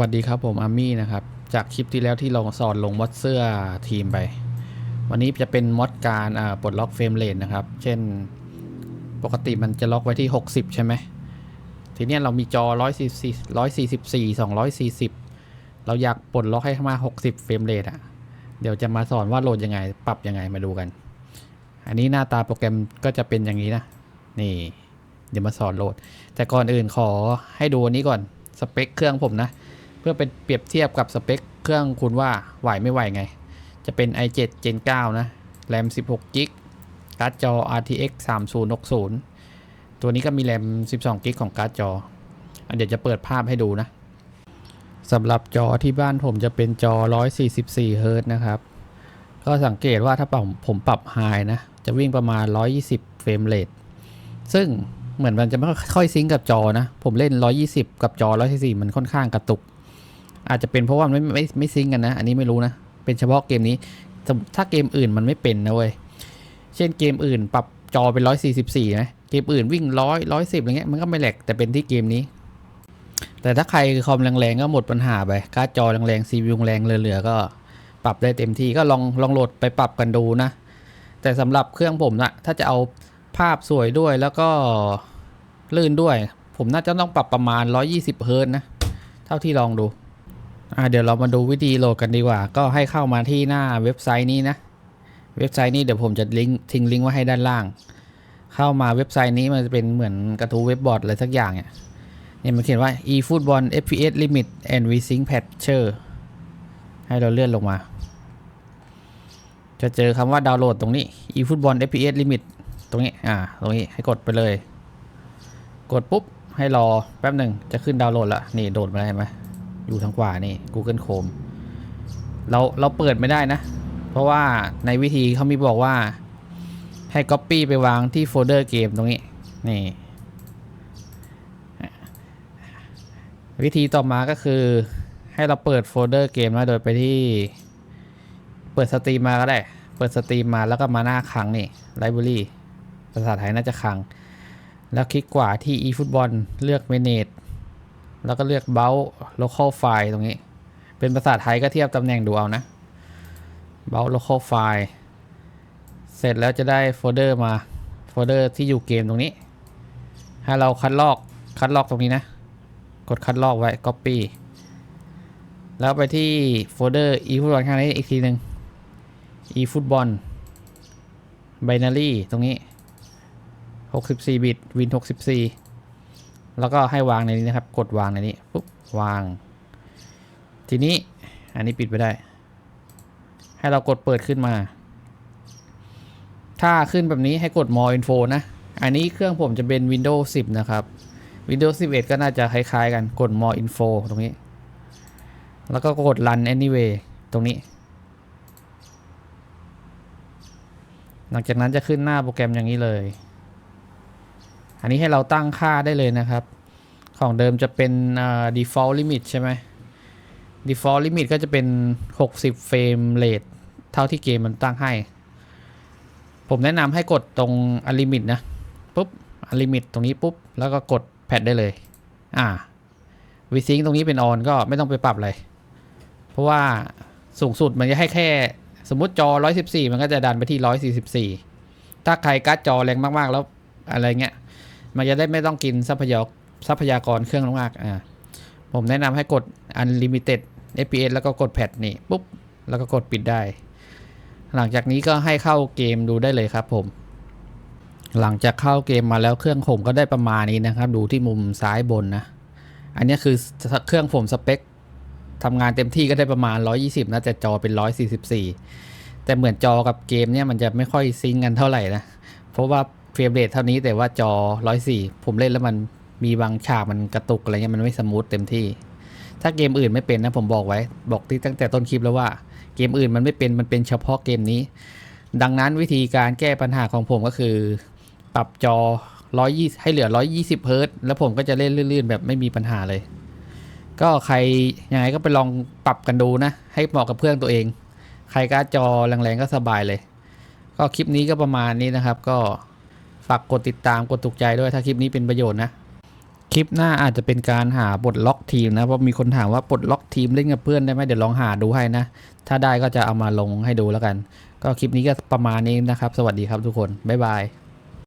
วัสดีครับผมอาร์มี่นะครับ จากคลิปที่แล้วที่ลองสอนลงมอดเสื้อทีมไป วันนี้จะเป็นมอดการปลดล็อกเฟรมเรทนะครับ เช่นปกติมันจะล็อกไว้ที่ 60 ใช่ไหมทีนี้เรามีจอ 144 144 240 เราอยากปลดล็อกให้มา 60 เฟรมเรทอะ เดี๋ยวจะมาสอนว่าโหลดยังไง ปรับยังไงมาดูกัน อันนี้หน้าตาโปรแกรมก็จะเป็นอย่างนี้นะ นี่ เดี๋ยวมาสอนโหลด แต่ก่อนอื่นขอให้ดูอันนี้ก่อนสเปคเครื่องผมนะ พื่อเป็นเปรียบเทียบกับสเปคเครื่องคุณว่าไหวไม่ไหวไง จะเป็น i7 Gen 9 นะแรม 16 g b การ์ดจอ RTX 3060 ตัวนี้ก็มีแรม 12 g b ของการ์ดจอ อันเดี๋ยวจะเปิดภาพให้ดูนะสำหรับจอที่บ้านผมจะเป็นจอ 144 Hz นะครับ ก็สังเกตว่าถ้าผมผมปรับ High นะ จะวิ่งประมาณ 120 เฟรมเรทซึ่งเหมือนมันจะไม่ค่อยซิงก์กับจอนะ ผมเล่น 120 กับจอ 144 มันค่อนข้างกระตุก อาจจะเป็นเพราะว่ามันไม่ไม่ไม่ซิงกันนะ อันนี้ไม่รู้นะ เป็นเฉพาะเกมนี้ ถ้าเกมอื่นมันไม่เป็นนะเว้ย เช่นเกมอื่นปรับจอเป็น 144นะ เกมอื่นวิ่ง100 110อยสิบอะไรเงี้ย มันก็ไม่แหลกแต่เป็นที่เกมนี้ แต่ถ้าใครคอมแรงๆก็หมดปัญหาไป การ์ดจอแรงๆ CPU แรงเหลือๆก็ปรับได้เต็มที่ก็ลองลองโหลดไปปรับกันดูนะ แต่สำหรับเครื่องผมนะถ้าจะเอาภาพสวยด้วยแล้วก็ลื่นด้วย ผมน่าจะต้องปรับประมาณ 120เฮิร์ตซ์นะ เท่าที่ลองดู อ่าเดี๋ยวเรามาดูวิธีโหลดกันดีกว่า ก็ให้เข้ามาที่หน้าเว็บไซต์นี้นะ เว็บไซต์นี้เดี๋ยวผมจะลิงก์ทิ้งลิงก์ไว้ให้ด้านล่าง เข้ามาเว็บไซต์นี้มันจะเป็นเหมือนกระทู้เว็บบอร์ดอะไรสักอย่างเนี่ยเนี่ยมันเขียนว่า eFootball FPS Limit and VSync Patcher ให้เราเลื่อนลงมา จะเจอคำว่าดาวน์โหลดตรงนี้ eFootball FPS Limit ตรงนี้ อ่า ตรงนี้ให้กดไปเลย กดปุ๊บ ให้รอแป๊บหนึ่งจะขึ้นดาวน์โหลดละนี่โดดมาได้วเห็นไหม อยู่ทางขวานี่ Google Chrome เราเราเปิดไม่ได้นะ เพราะว่าในวิธีเขามีบอกว่าให้ Copy ไปวางที่โฟลเดอร์เกมตรงนี้ นี่ วิธีต่อมาก็คือให้เราเปิดโฟลเดอร์เกมนะโดยไปที่ เปิดสตรีมมาก็ได้ เปิดสตรีมมาแล้วก็มาหน้าคลังนี่ไลบรารีภาษาไทยน่าจะคลังแล้วคลิกขวาที่ eFootball เลือก manage แล้วก็เลือก Bout local file ตรงนี้ เป็นภาษาไทยก็เทียบตำแหน่งดูเอานะ Bout local file เสร็จแล้วจะได้โฟลเดอร์มา โฟลเดอร์ที่อยู่เกมตรงนี้ ให้เราคัดลอก คัดลอกตรงนี้นะ กดคัดลอกไว้ Copy แล้วไปที่โฟลเดอร์ eFootball ข้างนี้อีกทีหนึ่ง eFootball binary ตรงนี้ 64 บิต Win 64 แล้วก็ให้วางในนี้นะครับ กดวางในนี้ปุ๊บวาง ทีนี้อันนี้ปิดไปได้ ให้เรากดเปิดขึ้นมา ถ้าขึ้นแบบนี้ให้กด more info นะ อันนี้เครื่องผมจะเป็น Windows 10 นะครับ Windows 11 ก็น่าจะคล้ายๆกันกด more info ตรงนี้ แล้วก็กด run anyway ตรงนี้ หลังจากนั้นจะขึ้นหน้าโปรแกรมอย่างนี้เลย อันนี้ให้เราตั้งค่าได้เลยนะครับ ของเดิมจะเป็น default limit ใช่ไหม default limit ก็จะเป็น 60 เฟรมเรทเท่าที่เกมมันตั้งให้ ผมแนะนำให้กดตรง unlimit นะ ปุ๊บ unlimit ตรงนี้ปุ๊บ แล้วก็กดแพดได้เลย อ่า VSync ตรงนี้เป็น on ก็ไม่ต้องไปปรับอะไรเพราะว่าสูงสุดมันจะให้แค่สมมติจอ 114 มันก็จะดันไปที่ 144 ถ้าใครการ์ดจอแรงมาก ๆ แล้วอะไรเงี้ย มันจะได้ไม่ต้องกินทรัพยากทรัพยากรเครื่องมากอ่าผมแนะนำให้กด unlimited fps แล้วก็กดแพดนี่ปุ๊บ แล้วก็กดปิดได้ หลังจากนี้ก็ให้เข้าเกมดูได้เลยครับผม หลังจากเข้าเกมมาแล้วเครื่องผมก็ได้ประมาณนี้นะครับ ดูที่มุมซ้ายบนนะ อันนี้คือเครื่องผมสเปคทำงานเต็มที่ก็ได้ประมาณ 120 นะแต่จอเป็น 144 แต่เหมือนจอกับเกมเนี่ยมันจะไม่ค่อยซิงกันเท่าไหร่นะ เพราะว่า เฟรมเรทเท่านี้แต่ว่าจอ104ผมเล่นแล้วมันมีบางฉากมันกระตุกอะไรเงี้ยมันไม่สมูทเต็มที่ ถ้าเกมอื่นไม่เป็นนะผมบอกไว้ บอกที่ตั้งแต่ต้นคลิปแล้วว่าเกมอื่นมันไม่เป็นมันเป็นเฉพาะเกมนี้ ดังนั้นวิธีการแก้ปัญหาของผมก็คือ ปรับจอ120ให้เหลือ 120เฮิร์ตซ์แล้วผมก็จะเล่นลื่นๆ แบบไม่มีปัญหาเลย ก็ใครยังไงก็ไปลองปรับกันดูนะ ให้เหมาะกับเครื่องตัวเอง ใครการ์ดจอแรงๆก็สบายเลย ก็คลิปนี้ก็ประมาณนี้นะครับก็ ฝากกดติดตามกดถูกใจด้วยถ้าคลิปนี้เป็นประโยชน์นะ คลิปหน้าอาจจะเป็นการหาปลดล็อกทีมนะ เพราะมีคนถามว่าปลดล็อกทีมเล่นกับเพื่อนได้ไหมเดี๋ยวลองหาดูให้นะ ถ้าได้ก็จะเอามาลงให้ดูแล้วกัน ก็คลิปนี้ก็ประมาณนี้นะครับ สวัสดีครับทุกคนบ๊ายบาย